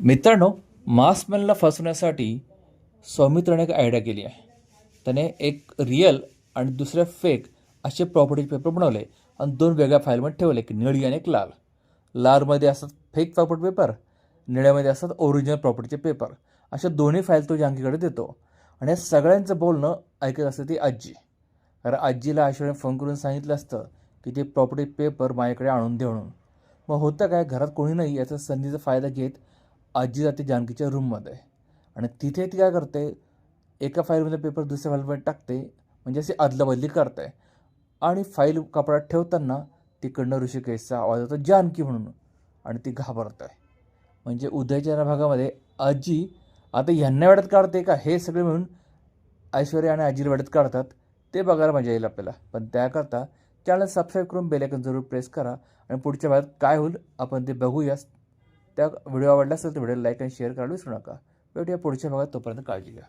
मित्रांनो मास्कमॅनला फसवण्यासाठी सौमित्राने एक आयडिया केली आहे. त्याने एक रिअल आणि दुसरे फेक असे प्रॉपर्टी पेपर बनवले आणि दोन वेगळ्या फाईलमध्ये ठेवले एक निळी आणि एक लाल. लालमध्ये असतात फेक प्रॉपर्टी पेपर निळ्यामध्ये असतात ओरिजिनल प्रॉपर्टीचे पेपर अशा दोन्ही फाईल तो जानकीकडे देतो. आणि या सगळ्यांचं बोलणं ऐकत असते ती आजी. कारण आजीला ऐश्वर्याने फोन करून सांगितलं असतं की ते प्रॉपर्टी पेपर माझ्याकडे आणून दे म्हणून. मग होतं काय घरात कोणी नाही याचा संधीचा फायदा घेत आजी जाते जानकीच्या रूममध्ये आणि तिथे ती काय करते एका फाईलमध्ये पेपर दुसऱ्या फाईलमध्ये टाकते म्हणजे अशी अदलाबदली करते. आणि फाईल कपड्यात ठेवताना तिकडनं ऋषिकेशचा आवाज होतो जानकी म्हणून. आणि ती घाबरत. आहे म्हणजे उदयच्या भागामध्ये आजी आता ह्यांना वेळात काढते का? हे सगळे मिळून ऐश्वर्या आणि आजीला वेळात काढतात. ते बघायला मजा येईल आपल्याला. पण त्याकरता चॅनल सबस्क्राईब करून बेलायकन जरूर प्रेस करा. आणि पुढच्या भागात काय होईल आपण ते बघूया त्या व्हिडिओ आवडला असेल तर व्हिडिओ लाईक आणि शेअर करायला विसरू नका. भेटूया पुढच्या भागात तोपर्यंत काळजी घ्या.